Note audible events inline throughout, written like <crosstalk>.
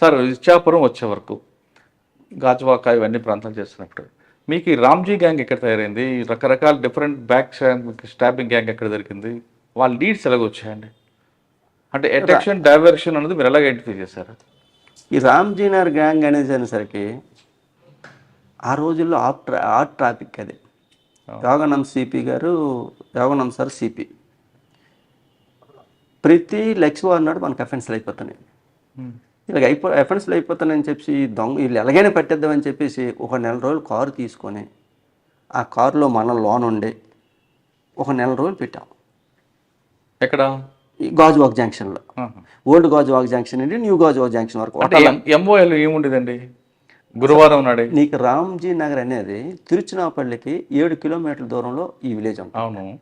Sir Ichchapuram వచ్చే వరకు గాజువాక ఇవన్నీ ప్రాంతాలు చేస్తున్నప్పుడు మీకు ఈ రామ్జీ గ్యాంగ్ ఎక్కడ తయారైంది? రకరకాల డిఫరెంట్ బ్యాక్ స్టాబింగ్ గ్యాంగ్ ఎక్కడ దొరికింది? వాళ్ళ లీడ్స్ ఎలాగ వచ్చాయండి? అంటే అట్రాక్షన్ డైవర్షన్ అనేది మీరు ఎలాగ ఐడెంటిఫై చేశారు? ఈ రామ్జీనగర్ గ్యాంగ్ అనేది అనేసరికి ఆ రోజుల్లో ఆఫ్ ట్రా హాట్ ట్రాఫిక్ అది. యోగానంద్ సిపి గారు యోగానంద్ సార్ సిపి ప్రతి లక్ష్మి అన్నాడు మనకు అఫెన్స్లు అయిపోతున్నాయి. ఇలాగ అయిపో అఫెన్స్లు అయిపోతున్నాయని చెప్పి దొంగ వీళ్ళు ఎలాగైనా పెట్టేద్దామని చెప్పేసి ఒక నెల రోజులు కారు తీసుకొని ఆ కారులో మన లోన్ ఉండి ఒక నెల రోజులు పెట్టాం. ఎక్కడ? ఈ గాజువాక్ జంక్షన్లో. ఓల్డ్ గాజువాక్ జంక్షన్ నుండి న్యూ గాజువాక్ జంక్షన్ వరకు. ఎంఓఎల్ ఏముండేదండి? గురువారం నాడే. నీకు రామ్జీ నగర్ అనేది తిరుచినాపల్లికి ఏడు కిలోమీటర్ల దూరంలో ఈ విలేజ్ ఉంటుంది. అవును.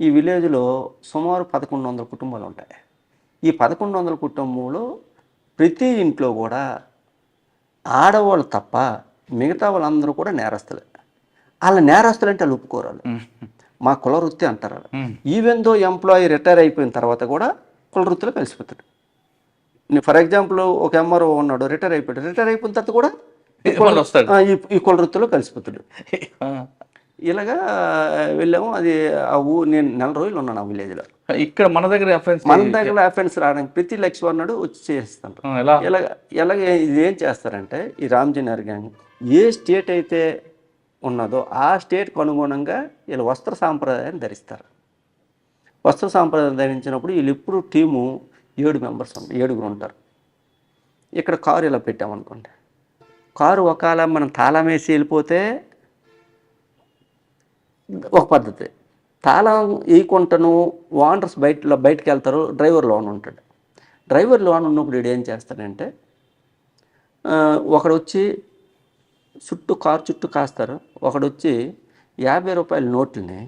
ఈ విలేజ్లో సుమారు పదకొండు వందల కుటుంబాలు ఉంటాయి. ఈ పదకొండు వందల కుటుంబంలో ప్రతి ఇంట్లో కూడా ఆడవాళ్ళు తప్ప మిగతా వాళ్ళందరూ కూడా నేరస్తులే. వాళ్ళ నేరస్తులు అంటే వాళ్ళు ఒప్పుకోరు మా కుల వృత్తి అంటారు ఈవెన్ దో ఎంప్లాయీ రిటైర్ అయిపోయిన తర్వాత కూడా కుల వృత్తిలో కలిసిపోతాడు. ఫర్ ఎగ్జాంపుల్ ఒక ఎంఆర్ఓ ఉన్నాడు రిటైర్ అయిపోయాడు. రిటైర్ అయిపోయిన తర్వాత కూడా ఈ కుల- మళ్ళీ వస్తాడు. ఆ, ఈ- ఈ కుల వృత్తిలో కలిసిపోతాడు. ఇలాగా వెళ్ళాము. అది ఆ ఊ నేను నెల రోజులు ఉన్నాను ఆ విలేజ్లో. ఇక్కడ మన దగ్గర అఫెన్స్ మన దగ్గర అఫెన్స్ రావడానికి ప్రతి లక్ష్మి అన్నాడు వచ్చి చేస్తాను ఎలా? ఎలాగ ఎలాగ ఇది ఏం చేస్తారంటే ఈ రామ్జీనగర్ గ్యాంగ్ ఏ స్టేట్ అయితే ఉన్నదో ఆ స్టేట్కి అనుగుణంగా వీళ్ళు వస్త్ర సాంప్రదాయాన్ని ధరిస్తారు. వస్త్ర సాంప్రదాయం ధరించినప్పుడు వీళ్ళు ఎప్పుడు టీము ఏడు మెంబర్స్ ఉంటారు ఏడుగురు ఉంటారు. ఇక్కడ కారు ఇలా పెట్టామనుకోండి. కారు ఒకవేళ మనం తాళం వేసి వెళ్ళిపోతే ఒక పద్ధతి. తాళం వేయకుంటాను ఓనర్స్ బయట బయటకు వెళ్తారు డ్రైవర్ లోన్ ఉంటాడు. డ్రైవర్ లోన్ ఉన్నప్పుడు వీడు ఏం చేస్తాడంటే ఒకడు వచ్చి చుట్టూ కారు చుట్టూ కాస్తారు. ఒకడు వచ్చి యాభై రూపాయల నోట్లని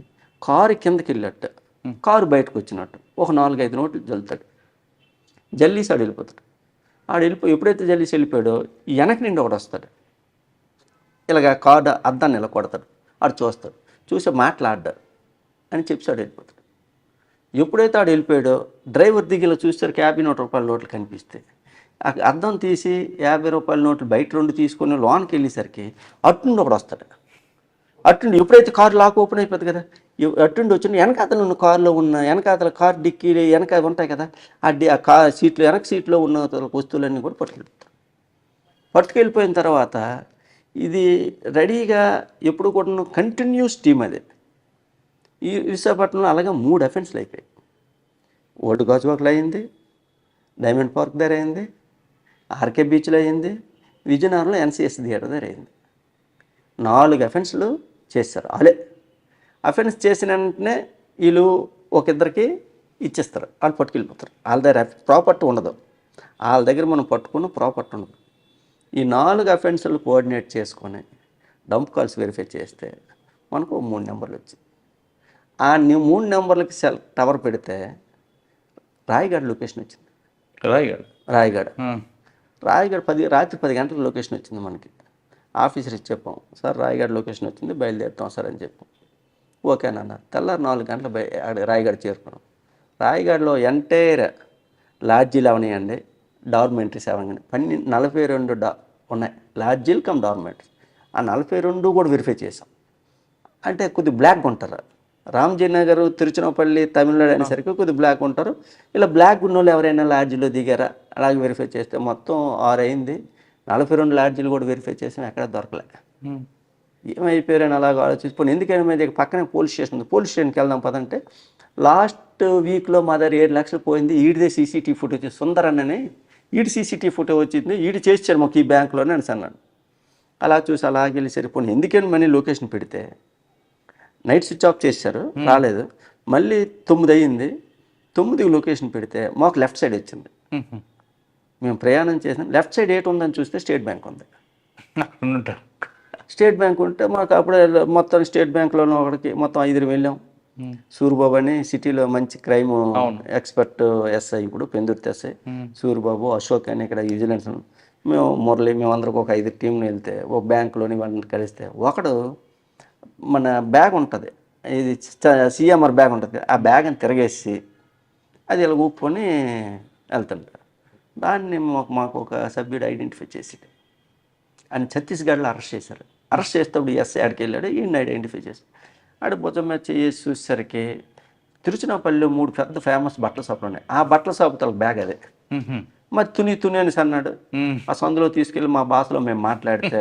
కారు కిందకి వెళ్ళట్టు కారు బయటకు వచ్చినట్టు ఒక నాలుగైదు నోట్లు జల్లుతాడు. జల్లీసి ఆడు వెళ్ళిపోతాడు. ఆడు వెళ్ళిపోయి ఎప్పుడైతే జల్లీసి వెళ్ళిపోయాడో వెనక నుండి ఒకడు వస్తాడు. ఇలాగ కార్డు అద్దాన్ని ఇలా కొడతాడు. ఆడు చూస్తాడు. చూసి మాట్లాడ్డారు అని చెప్పాడు వెళ్ళిపోతాడు ఎప్పుడైతే ఆడు వెళ్ళిపోయాడో డ్రైవర్ దిగిలా చూస్తారు యాభై నూట రూపాయల నోట్లు కనిపిస్తే. ఆ అద్దం తీసి యాభై రూపాయల నోట్లు బయట రెండు తీసుకొని లోన్కి వెళ్ళేసరికి అట్టుండి ఒకడు వస్తాడు. అట్టుండి ఎప్పుడైతే కారు లాక్ ఓపెన్ అయిపోతుంది కదా అట్టుండి వచ్చిన వెనకాతలు ఉన్న కారులో ఉన్న వెనకాతల కార్ డిక్కీలు వెనక ఉంటాయి కదా ఆ డి ఆ కార్ సీట్లు వెనక సీట్లో ఉన్న వస్తువులన్నీ కూడా పట్టుకెళ్ళిపోతారు పట్టుకెళ్ళిపోయిన తర్వాత ఇది రెడీగా ఎప్పుడు కూడా కంటిన్యూస్ టీమ్ అది. ఈ విశాఖపట్నంలో అలాగే మూడు అఫెన్స్లు అయిపోయాయి. ఓల్డ్ గాజువాకలో అయింది డైమండ్ పార్క్ దగ్గర అయింది ఆర్కే బీచ్లో అయింది విజయనగరంలో ఎన్సిఎస్ థియేటర్ దగ్గర అయింది. నాలుగు అఫెన్స్లు చేస్తారు అలే అఫెన్స్ చేసిన వెంటనే వీళ్ళు ఒక ఇద్దరికి ఇచ్చేస్తారు. వాళ్ళు పట్టుకెళ్ళిపోతారు. వాళ్ళ దగ్గర ప్రాపర్టీ ఉండదు. వాళ్ళ దగ్గర మనం పట్టుకున్న ప్రాపర్టీ ఉండదు. ఈ నాలుగు అఫెన్స్లు కోఆర్డినేట్ చేసుకొని డంప్ కాల్స్ వెరిఫై చేస్తే మనకు మూడు నెంబర్లు వచ్చాయి. ఆ మూడు నెంబర్లకి సెల్ టవర్ పెడితే రాయగఢ్ లొకేషన్ వచ్చింది. రాయగాడు రాయగఢ్. ఆ. రాయగఢ్ పది రాత్రి పది గంటల లొకేషన్ వచ్చింది మనకి. ఆఫీసర్ ఇచ్చి చెప్పాం సార్ రాయగఢ్ లొకేషన్ వచ్చింది బయలుదేరుతాం సార్ అని చెప్పాం. ఓకేనన్న తెల్లారి నాలుగు గంటల బయ రాయగఢ్ చేరుకున్నాం. రాయగఢ్లో ఎంటైర్ లాడ్జీలు అవనాయండి. డార్మెంటరీస్ అవనండి పన్నెండు నలభై రెండు డా ఉన్నాయి. లాడ్జీలు కమ్ డార్మెంటరీస్ ఆ నలభై రెండు కూడా వెరిఫై చేసాం అంటే కొద్ది బ్లాక్ ఉంటారు. రామ్జీ నగర్ తిరుచినపల్లి తమిళనాడు అనేసరికి కొద్ది బ్లాక్ ఉంటారు. ఇలా బ్లాక్ ఉన్న వాళ్ళు ఎవరైనా లాడ్జీలో దిగారా? అలాగే వెరిఫై చేస్తే మొత్తం ఆరు అయింది. నలభై రెండు లాడ్జీలు కూడా వెరిఫై చేసాం ఎక్కడ దొరకలే. ఏమైపోయారని అలాగ ఆలోచించుకొని ఎందుకని మీద పక్కనే పోలీస్ స్టేషన్ ఉంది. పోలీస్ స్టేషన్కి వెళ్దాం పదంటే లాస్ట్ వీక్లో మా దగ్గర ఏడు లక్షలు పోయింది. ఈడిదే సీసీటీవీ ఫుటేజ్ సుందరన్ అని ఈడి సీసీటీవీ ఫోటో వచ్చింది ఈడు చేసాడు మాకు ఈ బ్యాంకులోనే అని అన్నాడు. అలా చూసి అలాగే వెళ్ళి సరిపోయి ఎందుకని మనీ లొకేషన్ పెడితే? నైట్ స్విచ్ ఆఫ్ చేశారు రాలేదు. మళ్ళీ తొమ్మిది అయ్యింది తొమ్మిదికి లొకేషన్ పెడితే మాకు లెఫ్ట్ సైడ్ వచ్చింది. మేము. ప్రయాణం చేసిన లెఫ్ట్ సైడ్ ఏటి ఉందని చూస్తే స్టేట్ బ్యాంక్ ఉంది. స్టేట్ బ్యాంక్ ఉంటే మాకు అప్పుడే మొత్తం స్టేట్ బ్యాంక్లోనూ ఒకడికి మొత్తం ఐదుగురు వెళ్ళాం. ఉమ్. సూరిబాబు అని సిటీలో మంచి క్రైమ్ ఎక్స్పర్ట్ ఎస్ఐ ఇప్పుడు పెందుర్తి ఎస్ఐ. సూరిబాబు అశోక్ అని ఇక్కడ విజిలెన్స్ మేము మురళి మేమందరికి ఒక ఐదు టీంలు వెళ్తే ఒక బ్యాంకులోని వాళ్ళని కలిస్తే ఒకడు మన బ్యాగ్ ఉంటుంది. ఇది సిఎంఆర్ బ్యాగ్ ఉంటుంది. ఆ బ్యాగ్ని తిరగేసి అది ఇలా ఊపుకొని వెళ్తుంటారు దాన్ని మాకు మాకు ఒక సభ్యుడు ఐడెంటిఫై చేసాడు. ఆయన ఛత్తీస్గఢ్లో అరెస్ట్ చేశారు. అరెస్ట్ చేసేటప్పుడు ఎస్ఐ ఆడికి వెళ్ళాడు. ఈయన ఐడెంటిఫై చేసి ఆడ భుజం మీద చేసి చూసేసరికి తిరుచినాపల్లిలో మూడు పెద్ద ఫేమస్ బట్టల షాపులు ఉన్నాయి. ఆ బట్టల షాపు తల బ్యాగ్ అదే. మరి తుని తుని అని అన్నాడు. ఆ సందులో తీసుకెళ్ళి మా భాషలో మేము మాట్లాడితే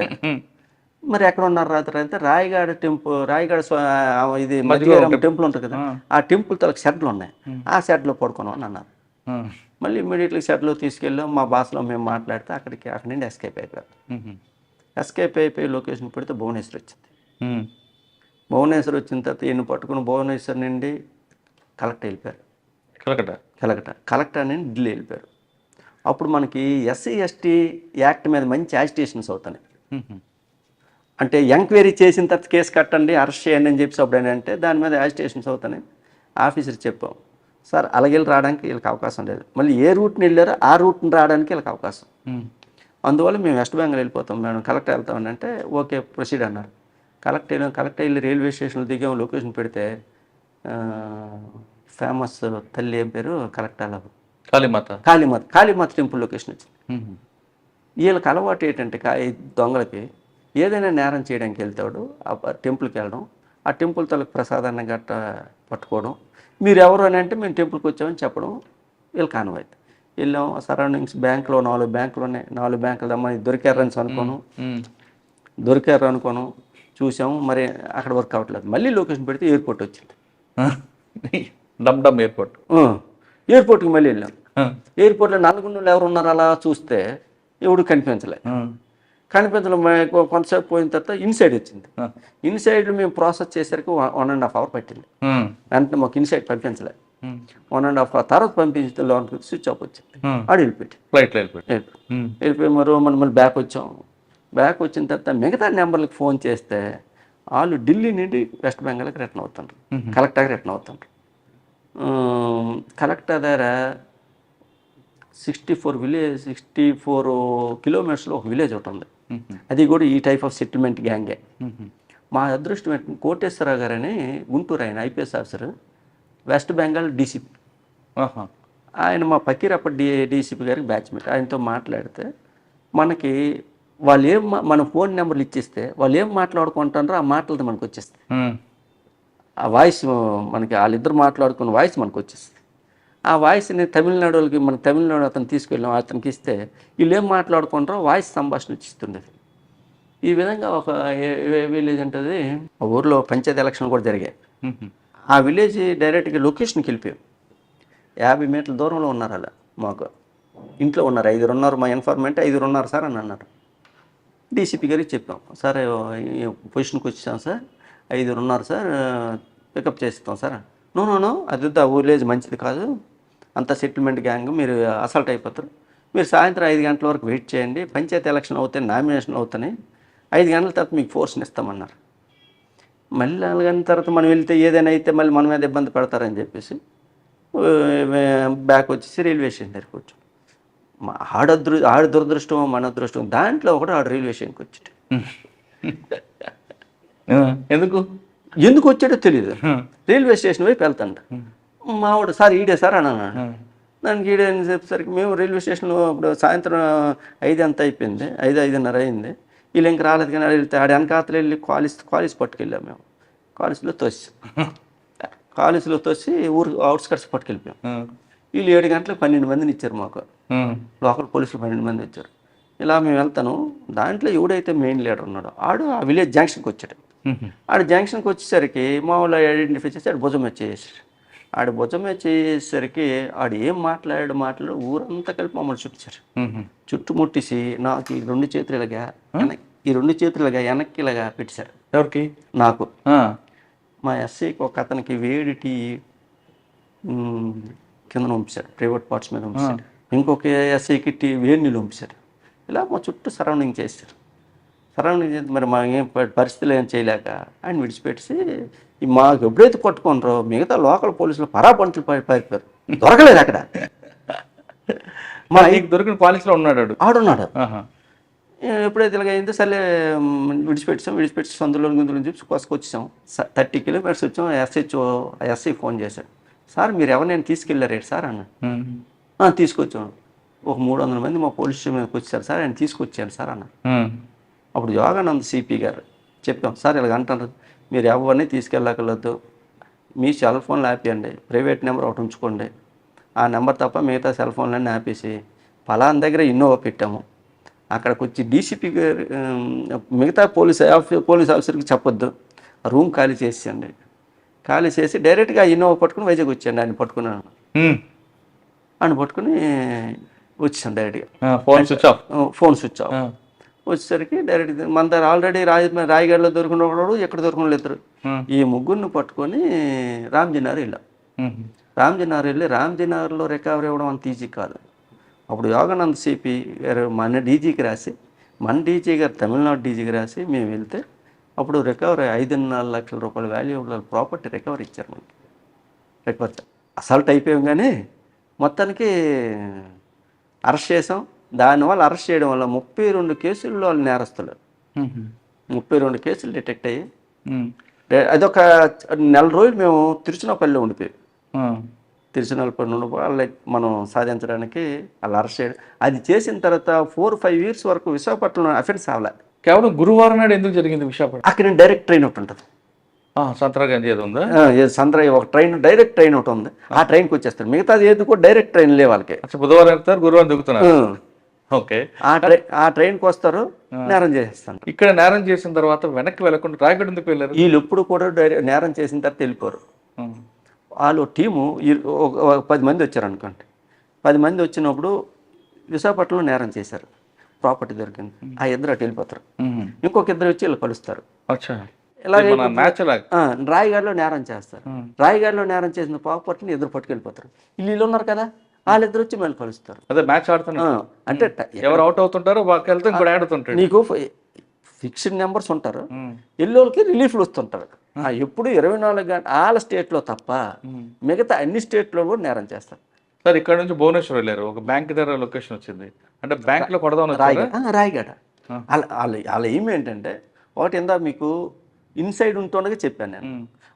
మరి ఎక్కడ ఉన్నారు రాత్రి? అంటే రాయగాడ టెంపుల్ రాయగాడ ఇది మధ్యగారం టెంపుల్ ఉంటుంది కదా ఆ టెంపుల్ తలకు షెడ్లు ఉన్నాయి. ఆ షెడ్లో పడుకున్నాం అని అన్నారు. మళ్ళీ ఇమ్మీడియట్లీ షెడ్లో తీసుకెళ్ళాం. మా భాషలో మేము మాట్లాడితే అక్కడికి అక్కడి నుండి ఎస్కేప్ అయిపోయారు. ఎస్కేప్ అయిపోయి లొకేషన్ పెడితే భువనేశ్వర్ వచ్చింది. భువనేశ్వర్ వచ్చిన తర్వాత ఈయన పట్టుకుని భువనేశ్వర్ నుండి కలెక్టర్ వెళ్ళిపోయారు. కలకట కలెక్టర్. కలెక్టర్ నుండి ఢిల్లీ వెళ్ళిపోయారు. అప్పుడు మనకి ఎస్సీ ఎస్టీ యాక్ట్ మీద మంచి యాజిటేషన్స్ అవుతున్నాయి. మ్మ్. అంటే ఎంక్వైరీ చేసిన తర్వాత కేసు కట్టండి అరెస్ట్ చేయండి అని చెప్పి అప్పుడు ఏంటంటే దాని మీద యాజిటేషన్స్ అవుతున్నాయి. ఆఫీసర్ చెప్పాం సార్ అలాగే వెళ్ళి రావడానికి వీళ్ళకి అవకాశం లేదు. మళ్ళీ ఏ రూట్ని వెళ్ళారో ఆ రూట్ని రావడానికి వీళ్ళకి అవకాశం. మ్మ్. అందువల్ల మేము వెస్ట్ బెంగాల్ వెళ్ళిపోతాం. మేడం కలెక్టర్ వెళ్తామని అంటే ఓకే ప్రొసీడ్ అన్నారు. కలెక్టర్ వెళ్ళాం కలెక్టర్ వెళ్ళి రైల్వే స్టేషన్లో దిగాం లొకేషన్ పెడితే ఫేమస్ తల్లి ఏం పేరు? కలెక్టర్ కాళీమాత. కాళీమాత కాళీమాత టెంపుల్ లొకేషన్ వచ్చింది. వీళ్ళకి అలవాటు ఏంటంటే దొంగలకి ఏదైనా నేరం చేయడానికి వెళ్తాడు ఆ టెంపుల్కి వెళ్ళడం ఆ టెంపుల్ తలకు ప్రసాదాన్ని గట్ట పట్టుకోవడం. మీరు ఎవరు అని అంటే మేము టెంపుల్కి వచ్చామని చెప్పడం వీళ్ళు కానవైతే వెళ్ళాం సరౌండింగ్స్ బ్యాంకులో నాలుగు బ్యాంకులు ఉన్నాయి. నాలుగు బ్యాంకులు దమ్మని దొరికారని అనుకోను. దొరికారు అనుకోను. చూసాము మరి అక్కడ వర్క్ అవ్వట్లేదు. మళ్ళీ లొకేషన్ పెడితే ఎయిర్పోర్ట్ వచ్చింది. డమ్ డమ్ ఎయిర్పోర్ట్. ఎయిర్పోర్ట్కి మళ్ళీ వెళ్ళాం. ఎయిర్పోర్ట్లో నలుగురు ఎవరు ఉన్నారు అలా చూస్తే ఎవడు కనిపించలే. కనిపించడం కొంతసేపు పోయిన తర్వాత ఇన్సైడ్ వచ్చింది. ఇన్సైడ్ మేము ప్రాసెస్ చేసరికి వన్ అండ్ హాఫ్ అవర్ పట్టింది. వెంటనే మాకు ఇన్సైడ్ పంపించలే. వన్ అండ్ హాఫ్ అవర్ తర్వాత పంపించిన లోనికి స్విచ్ ఆఫ్ వచ్చింది. ఆడు వెళ్ళిపెట్టి ఫ్లైట్లో వెళ్ళిపోయి వెళ్ళిపోయి మరో మనం మళ్ళీ బ్యాక్ వచ్చాం. బ్యాక్ వచ్చిన తర్వాత మిగతా నెంబర్లకు ఫోన్ చేస్తే వాళ్ళు ఢిల్లీ నుండి వెస్ట్ బెంగాల్కి రిటర్న్ అవుతుండ్రు. కలెక్టర్కి రిటర్న్ అవుతుండ్రు. ఉమ్, కలెక్టర్ దగ్గర sixty four village sixty four కిలోమీటర్స్లో ఒక విలేజ్ ఒకటి ఉంది. అది కూడా ఈ టైప్ ఆఫ్ సెటిల్మెంట్ గ్యాంగే మా అదృష్టం ఏంటంటే కోటేశ్వరరావు గారని గుంటూరు ఆయన IPS officer West Bengal DCP. ఆయన మా పకీరప్ప డి డీసీపీ గారికి బ్యాచ్మేట్ ఆయనతో మాట్లాడితే మనకి వాళ్ళు ఏం మన ఫోన్ నెంబర్లు ఇచ్చేస్తే వాళ్ళు ఏం మాట్లాడుకుంటారో ఆ మాటలది మనకు వచ్చేస్తుంది మ్మ్. ఆ వాయిస్ మనకి వాళ్ళిద్దరు మాట్లాడుకున్న వాయిస్ మనకు వచ్చేస్తుంది ఆ వాయిస్ని తమిళనాడు వాళ్ళకి మన తమిళనాడు అతను తీసుకెళ్ళాం అతనికి ఇస్తే వీళ్ళు ఏం మాట్లాడుకుంటారో వాయిస్ సంభాషణ వచ్చిస్తుండేది ఈ విధంగా ఒక విలేజ్ ఉంటుంది ఆ ఊర్లో పంచాయతీ ఎలక్షన్ కూడా జరిగాయి. ఆ విలేజ్ డైరెక్ట్గా లొకేషన్కి వెళ్ళిపోయాం. యాభై మీటర్ల దూరంలో ఉన్నారు అలా మాకు. ఇంట్లో ఉన్నారు. ఐదుగురు ఉన్నారు. మా ఇన్ఫార్మెంట్ ఐదుగురు ఉన్నారు సార్ అని అన్నారు. డీసీపీ గారికి చెప్పాం. సార్ పొజిషన్కి వచ్చాం సార్. ఐదుగురు ఉన్నారు సార్. పికప్ చేస్తాం సార్. No no no. అది ఆ విలేజ్ మంచిది కాదు. అంత సెటిల్మెంట్ గ్యాంగ్. మీరు అసల్ట్ అయిపోతారు. మీరు సాయంత్రం ఐదు గంటల వరకు వెయిట్ చేయండి. పంచాయతీ ఎలక్షన్ అవుతాయి నామినేషన్లు అవుతున్నాయి ఐదు గంటల తర్వాత మీకు ఫోర్స్ని ఇస్తామన్నారు. మళ్ళీ నాలుగు గంటల తర్వాత మనం వెళ్తే ఏదైనా అయితే మళ్ళీ మన మీద ఇబ్బంది పెడతారని చెప్పేసి బ్యాక్ వచ్చేసి రైల్వే స్టేషన్ దగ్గరికి వచ్చాం ఆడదృ ఆడి దురదృష్టం మన అదృష్టం దాంట్లో ఒకటి ఆడు రైల్వే స్టేషన్కి వచ్చాడు. <laughs> ఎందుకు? ఎందుకు వచ్చాడో తెలియదు రైల్వే స్టేషన్ వైపు వెళ్తాంట. మావాడు సార్ ఈడే సార్ అని అన్నాడు. దానికి ఈడే అని చెప్పేసరికి మేము రైల్వే స్టేషన్లో ఇప్పుడు సాయంత్రం ఐదు అంత అయిపోయింది. ఐదు ఐదున్నర అయింది. వీళ్ళు ఇంక రాలేదు కానీ వెళ్తే ఆడ వెనకాతలు వెళ్ళి కాలేజ్ కాలేజ్ పట్టుకెళ్ళాం మేము. కాలేజ్లో తోసి <laughs> కాలేజ్లో తోసి ఊరు అవుట్స్కట్స్ పట్టుకెళ్ళిపోయాం. వీళ్ళు ఏడు గంటలకు పన్నెండు మందిని ఇచ్చారు మాకు. లోకల్ పోలీసులు పన్నెండు మంది వచ్చారు. ఇలా మేము వెళ్తాను. దాంట్లో ఎవడైతే మెయిన్ లీడర్ ఉన్నాడో ఆడు ఆ విలేజ్ జంక్షన్కి వచ్చాడు. ఆడు జంక్షన్కి వచ్చేసరికి మా వాళ్ళు ఐడెంటిఫై చేసి ఆడు భుజం వచ్చేసాడు ఆడు భుజం వచ్చేసరికి ఆడు ఏం మాట్లాడాడు మాట్లాడు ఊరంతా కలిపి మమ్మల్ని చుట్టారు. చుట్టుముట్టేసి నాకు ఈ రెండు చేతులు ఇలాగా వెనక్- ఈ రెండు చేతులు ఇలాగా వెనక్కి ఇలాగా పెట్టారు ఎవరికి? నాకు. మా ఎస్ఐకి ఒక అతనికి వేడి టీ కింద పంపించారు ప్రైవేట్ పార్ట్స్ మీద పంపించారు ఇంకొక ఎస్ఐకి టీ వేడి నీళ్ళు పంపించారు ఇలా మా చుట్టూ సరౌండింగ్ చేశారు. సరౌండింగ్ చేసి మరి మా ఏం పరిస్థితులు ఏం చేయలేక ఆయన విడిచిపెట్టేసి ఈ మాకు ఎప్పుడైతే పట్టుకున్నారో మిగతా లోకల్ పోలీసులు పరాపంచులు పై పారిపోయారు. దొరకలేదు అక్కడ. మా నీకు దొరికిన పాలిస్లో ఉన్నాడు. ఆడున్నాడు. ఎప్పుడైతే ఇలాగ అయిందో సరే విడిచిపెట్టాం విడిచిపెట్టి సందులో గుందులో చెప్పి కోసుకొచ్చాం థర్టీ కిలోమీటర్స్ వచ్చాం ఎస్హెచ్ఓ ఎస్ఐ ఫోన్ చేశాడు. సార్ మీరు ఎవరు నేను తీసుకెళ్ళారు సార్? అన్న మ్మ్. "ఆ, తీసుకొచ్చాం. ఒక మూడు వందల మంది మా పోలీస్ స్టేషన్ మీదకి వచ్చారు సార్ ఆయన తీసుకొచ్చాను సార్ అన్న. అప్పుడు యోగానంద్ సిపి గారు చెప్పాం సార్ ఇలాగ అంటారు మీరు ఎవరిని తీసుకెళ్ళకలొద్దు మీ సెల్ ఫోన్లు ఆపేయండి ప్రైవేట్ నెంబర్ ఒకటి ఉంచుకోండి ఆ నెంబర్ తప్ప మిగతా సెల్ ఫోన్లన్నీ ఆపేసి ఫలానా దగ్గర ఇన్నోవా పెట్టాము. అక్కడికి వచ్చి డీసీపీ గారు మిగతా పోలీస్ పోలీస్ ఆఫీసర్కి చెప్పొద్దు రూమ్ ఖాళీ చేసేయండి ఖాళీ చేసి డైరెక్ట్గా ఇన్నోవా పట్టుకుని వైజాగ్ వచ్చాను ఆయన పట్టుకున్నాను. ఆయన పట్టుకుని వచ్చాను డైరెక్ట్గా phone switch off phone switch off. వచ్చేసరికి డైరెక్ట్ మన దగ్గర ఆల్రెడీ రాయ రాయగఢలో దొరికిన ఒకడు ఎక్కడ దొరికిన ఇద్దరు ఉమ్. ఈ ముగ్గురిని పట్టుకొని రామ్జీనగర్ వెళ్ళాం ఉమ్. రామ్జీనగర్ వెళ్ళి రామ్జీనగర్లో రికవరీ ఇవ్వడం అంత ఈజీ కాదు అప్పుడు యోగానంద్ సిపి గారు మన డీజీకి రాసి మన డీజీ గారు తమిళనాడు డీజీకి రాసి మేము వెళ్తే అప్పుడు రికవరీ ఐదున్నర లక్షల రూపాయల వాల్యూ ప్రాపర్టీ రికవరీ ఇచ్చారు మనకి. రికవరీ అసల్ట్ అయిపోయాం కానీ మొత్తానికి అరెస్ట్ చేసాం. దానివల్ల అరెస్ట్ చేయడం వల్ల ముప్పై రెండు కేసుల్లో వాళ్ళు నేరస్తులు. ముప్పై రెండు కేసులు డిటెక్ట్ అయ్యి అదొక నెల రోజులు మేము తిరుచునపల్లిలో ఉండిపోయాం. తిరుచునపల్లి నుండి వాళ్ళ మనం సాధించడానికి వాళ్ళు అరెస్ట్ చేయడం. అది చేసిన తర్వాత ఫోర్ ఫైవ్ ఇయర్స్ వరకు విశాఖపట్నంలో అఫెన్స్ అవ్వలే. కేవలం గురువారం నాడు ఎందుకు జరిగింది విశాఖపట్నం? అక్కడ డైరెక్ట్ ట్రైన్ ఒకటి ఉంటుంది. ఆ, సంతరాగంజి ఏది ఉందా? సంద్రయ్య ఒక ట్రైన్ డైరెక్ట్ ట్రైన్ ఒకటి ఉంది. ఆ ట్రైన్కి వచ్చేస్తారు. మిగతాది ఏది కూడా డైరెక్ట్ ట్రైన్ లే వాళ్ళకి. బుధవారం ఎక్కుతారు గురువారం దిగుతున్నారు. ఓకే. ఆ ట్రైన్ ఆ ట్రైన్కి వస్తారు నేరం చేసేస్తాను ఇక్కడ నేరం చేసిన తర్వాత వెనక్కి వెళ్ళకుండా రాయగడ ఎందుకు వెళ్ళారు? వీళ్ళు ఎప్పుడు కూడా డైరెక్ట్ నేరం చేసిన తర్వాత వెళ్ళిపోరు. వాళ్ళు టీము పది మంది వచ్చారు అనుకోండి. పది మంది వచ్చినప్పుడు విశాఖపట్నంలో నేరం చేశారు. ప్రాపర్టీ దొరికింది. ఆ ఇద్దరు అటు వెళ్ళిపోతారు. ఇంకొక ఇద్దరు వచ్చి వీళ్ళు కలుస్తారు. రాయగఢలో నేరం చేస్తారు. ఉమ్. రాయగఢలో నేరం చేసిన ప్రాపర్టీని ఇద్దరు పట్టుకెళ్ళిపోతారు. వీళ్ళు ఉన్నారు కదా వాళ్ళిద్దరు వచ్చి మళ్ళీ కలుస్తారు. అదే మ్యాచ్ అంటే ఎవరు అవుట్ అవుతుంటారో వాళ్ళకి వెళ్తే ఇంకోటి ఆడుతుంటాడు నీకు ఫిక్స్డ్ నెంబర్స్ ఉంటారు. ఎల్లోళ్ళకి రిలీఫ్లు వస్తుంటారు. ఎప్పుడు ఇరవై నాలుగు గంట వాళ్ళ స్టేట్లో తప్ప. మిగతా అన్ని స్టేట్లో కూడా నేరం చేస్తారు. సార్ ఇక్కడ నుంచి భువనేశ్వర్ వెళ్ళారు ఒక బ్యాంక్ దగ్గర లొకేషన్ వచ్చింది అంటే బ్యాంక్లో కొడదామని వచ్చారా రాయగడ రాయగడ. వాళ్ళ వాళ్ళ ఏం ఏంటంటే ఒకటి ఇందా మీకు ఇన్సైడ్ ఉంటుండగా చెప్పాను నేను.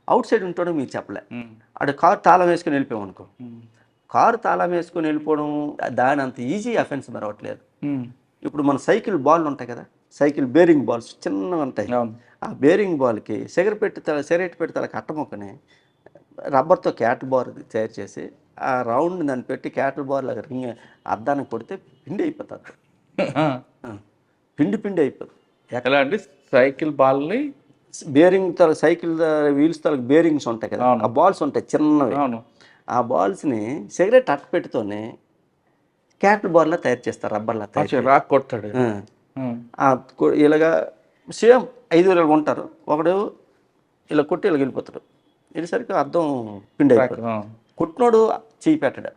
అవుట్ సైడ్ ఉంటుండగా మీకు చెప్పలే. అక్కడ కారు తాళం వేసుకొని వెళ్ళిపోయాం అనుకో. కారు తాళం వేసుకొని వెళ్ళిపోవడం దాని అంత ఈజీ అఫెన్స్ మరవట్లేదు. ఇప్పుడు మన సైకిల్ బాల్ ఉంటాయి కదా సైకిల్ బేరింగ్ బాల్స్ చిన్నగా ఉంటాయి ఆ బేరింగ్ బాల్కి సిగరెట్ పెట్టి తల సిగరెట్ పెట్టి తల కట్టముక్కని రబ్బర్తో క్యాట్ బార్ తయారు చేసి ఆ రౌండ్ దాన్ని పెట్టి క్యాటిల్ బార్ లాగా రింగ్ అద్దానికి కొడితే పిండి. ఆ, పిండి పిండి అయిపోతుంది. ఎలా అండి? సైకిల్ బాల్ని బేరింగ్ తల సైకిల్ వీల్స్ తల బేరింగ్స్ ఉంటాయి కదా. ఆ బాల్స్ ఉంటాయి చిన్నవి. ఆ బాల్స్ని సిగరెట్ అట్ట పెట్టుతోనే క్యాటిల్ బార్లా తయారు చేస్తారు రబ్బర్లా తయారు రాక్ కొడతాడు. ఇలాగా సేమ్ ఐదు వేలు ఉంటారు. ఒకడు ఇలా కొట్టి ఇలా వెళ్ళిపోతాడు. వెళ్ళేసరికి అర్థం పిండి అయిపోతుంది. కొట్టినోడు చేయి పెట్టడు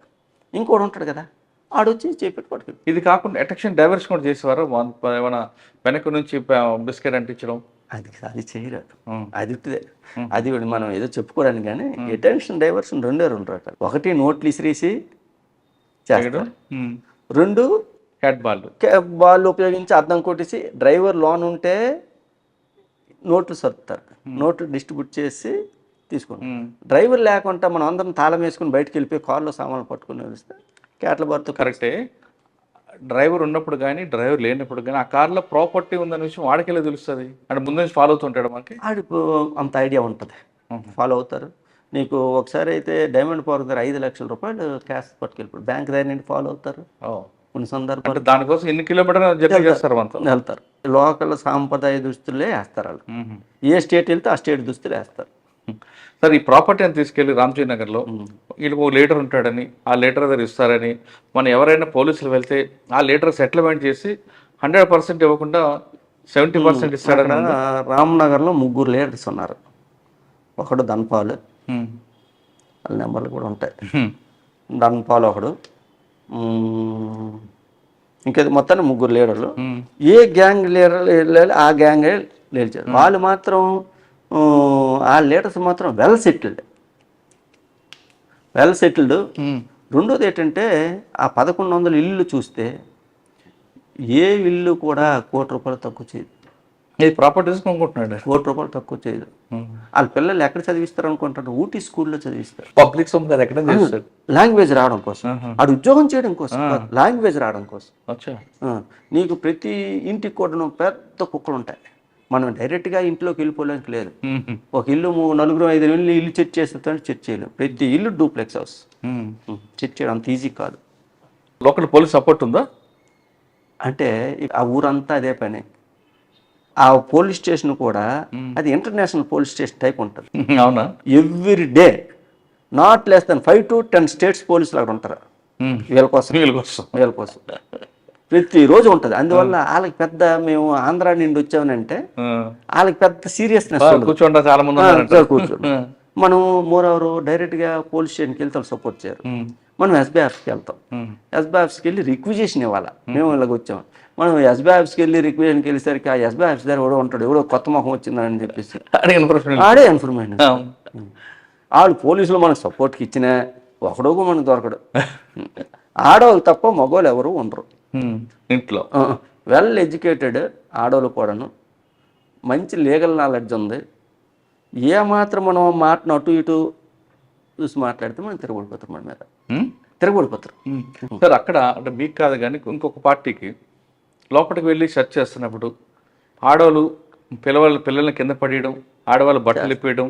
ఇంకోడు ఉంటాడు కదా ఆడొచ్చి చేయి పెట్టి పట్టుకుని ఇది కాకుండా అటెక్షన్ డైవర్షన్ కూడా చేసేవారు? వన్- ఏమైనా వెనక నుంచి బిస్కెట్ అంటించడం? అది అది చేయరాదు. అది. అది మనం ఏదో చెప్పుకోవడానికి కానీ అటెన్షన్ డైవర్షన్ రెండే రెండు రకాలు. ఒకటి నోట్లు ఇసిరేసి చేస్తాడు. ఉమ్. రెండు క్యాట్ బాల్ కే- బాల్ ఉపయోగించి అద్దం కొట్టేసి డ్రైవర్ లోన్ ఉంటే నోట్లు సర్దుతారు. నోట్లు డిస్ట్రిబ్యూట్ చేసి ఉమ్. డ్రైవర్ లేకుండా మనం అందరం తాళం వేసుకుని బయటకు వెళ్ళిపోయి కార్లో సామాన్లు పట్టుకుని వస్తే కేట్ల బార్తో కరెక్టే. డ్రైవర్ ఉన్నప్పుడు కానీ డ్రైవర్ లేనప్పుడు కానీ ఆ కార్లో ప్రాపర్టీ ఉందనే విషయం వాడికెళ్ళి తెలుస్తుంది? అంటే ముందు నుంచి ఫాలో అవుతుంటాడు మనకి? ఆడికి అంత ఐడియా ఉంటుంది. ఫాలో అవుతారు. నీకు ఒకసారి అయితే డైమండ్ పవర్ దగ్గర ఐదు లక్షల రూపాయలు క్యాష్ పట్టుకెళ్ళిపోయి బ్యాంక్ దగ్గర నుండి ఫాలో అవుతారు. కొన్ని సందర్భాలు దానికోసం ఎన్ని కిలోమీటర్ జర్నీ చేస్తారు వెళ్తారు. లోకల్ సాంప్రదాయ దుస్తులే వేస్తారు వాళ్ళు. ఏ స్టేట్ వెళ్తే ఆ స్టేట్ దుస్తులు వేస్తారు. సార్ ఈ ప్రాపర్టీ అని తీసుకెళ్ళి రామ్జీ నగర్లో వీళ్ళకి ఓ లీటర్ ఉంటాడని ఆ లీటర్ దగ్గర ఇస్తారని మనం ఎవరైనా పోలీసులు వెళ్తే ఆ లీటర్ సెటిల్మెంట్ చేసి హండ్రెడ్ పర్సెంట్ ఇవ్వకుండా సెవెంటీ పర్సెంట్ ఇస్తాడని రామ్నగర్లో ముగ్గురు లీడర్స్ ఉన్నారు ఒకడు ధన్పాల్ మ్మ్. వాళ్ళ నెంబర్లు కూడా ఉంటాయి మ్మ్. ధన్పాల్ ఒకడు. ఇంకేది మొత్తాన్ని ముగ్గురు లీడర్లు. ఏ గ్యాంగ్ లీడర్ ఆ గ్యాంగ్ లేచారు వాళ్ళు మాత్రం ఆ, లీడర్స్ మాత్రం వెల్ సెటిల్డ్. Well settled. రెండోది ఏంటంటే ఆ పదకొండు వందల ఇల్లు చూస్తే ఏ ఇల్లు కూడా కోటి రూపాయలు తక్కువ చేయదు. ఇది ప్రాపర్టీస్ కొనుక్కుంటున్నాడు? కోటి రూపాయలు తక్కువ చేయదు. వాళ్ళ పిల్లలు ఎక్కడ చదివిస్తారు అనుకుంటారు ఊటీ స్కూల్లో చదివిస్తారు. పబ్లిక్ సొమ్ము కదా ఎక్కడ లాంగ్వేజ్ రావడం కోసం. ఆడు ఉద్యోగం చేయడం కోసం. లాంగ్వేజ్ రావడం కోసం. నీకు ప్రతి ఇంటికి కూడా పెద్ద కుక్కలు ఉంటాయి మనం డైరెక్ట్గా ఇంట్లోకి వెళ్ళిపోలేనికి లేదు. ఒక ఇల్లు నలుగురు ఐదు ఇల్లు ఇల్లు చెక్ చేస్తే చెక్ చేయలేం. ప్రతి ఇల్లు డూప్లెక్స్ హౌస్. చెక్ చేయడం అంత ఈజీ కాదు. లోకల్ పోలీస్ సపోర్ట్ ఉందా? అంటే ఆ ఊరంతా అదే పని. ఆ పోలీస్ స్టేషన్ కూడా అది ఇంటర్నేషనల్ పోలీస్ స్టేషన్ టైప్ ఉంటుంది. <laughs> అవునా? Every day not less than five to ten states పోలీసులు అక్కడ ఉంటారు. వీళ్ళ కోసం. వీళ్ళ కోసం. వీళ్ళ కోసం. ప్రతిరోజు ఉంటుంది. అందువల్ల వాళ్ళకి పెద్ద మేము ఆంధ్ర నుండి వచ్చామనంటే. వాళ్ళకి పెద్ద సీరియస్నెస్ కూర్చోండి చాలా మంది కూర్చోండి. మనం మోర్ ఎవరు డైరెక్ట్గా పోలీస్ స్టేషన్కి వెళ్తే సపోర్ట్ చేయరు. మనం ఎస్బీఐ ఆఫీస్కి వెళ్తాం. ఆఫీస్కి వెళ్ళి రిక్విజేషన్ ఇవ్వాలి? మేము ఇలాగ వచ్చాం. మనం ఎస్బీఐ ఆఫీస్కి వెళ్ళి రిక్విజేషన్కి వెళ్ళేసరికి ఆ ఎస్బీఐ ఆఫీస్ దగ్గర ఎవడో ఉంటాడు ఎవడో కొత్త ముఖం వచ్చిందని చెప్పేసి. ఆడే ఇన్ఫర్మేషన్ వాళ్ళు పోలీసులు మనకు సపోర్ట్కి ఇచ్చినా ఒకడోగు మనకు దొరకడు. <laughs> ఆడవాళ్ళు తప్ప మగవాళ్ళు ఎవరు ఉండరు. ఇంట్లో. వెల్ ఎడ్యుకేటెడ్ ఆడవాళ్ళు కూడాను. మంచి లీగల్ నాలెడ్జ్ ఉంది. ఏ మాత్రం మనం మాటను అటు ఇటు చూసి మాట్లాడితే మనం తిరగబడిపోతారు మన మీద. తిరగబడిపోతారు. సార్ అక్కడ అంటే మీకు కాదు కానీ ఇంకొక పార్టీకి లోపలికి వెళ్ళి సెర్చ్ చేస్తున్నప్పుడు ఆడవాళ్ళు పిల్లవాళ్ళ పిల్లల్ని కింద పడేయడం ఆడవాళ్ళు బట్టలు ఇప్పేయడం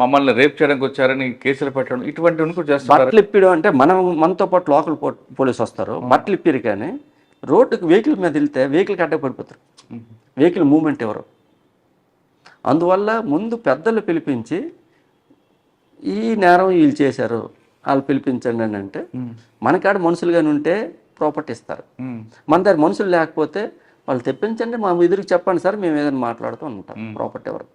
మమ్మల్ని రేప్ చేయడానికి వచ్చారని కేసులు పెట్టడం ఇటువంటివన్నీ కూడా బట్టలు ఇప్పడం అంటే మనం మనతో పాటు లోకల్ పోలీస్ వస్తారు. బట్టలు ఇప్పిరు కానీ రోడ్డుకి వెహికల్ మీద వెళ్తే వెహికల్కి అడ్డ పడిపోతారు. వెహికల్ మూమెంట్ ఎవరు? అందువల్ల ముందు పెద్దలు పిలిపించి ఈ నేరం వీళ్ళు చేశారు వాళ్ళు పిలిపించండి అని అంటే మనకాడ మనుషులుగానే ఉంటే ప్రాపర్టీ ఇస్తారు. మన దగ్గర మనుషులు లేకపోతే వాళ్ళు తెప్పించండి మా ఎదురుకి చెప్పండి సార్ మేము ఏదైనా మాట్లాడుతూ ఉంటాం. ప్రాపర్టీ ఎవరు?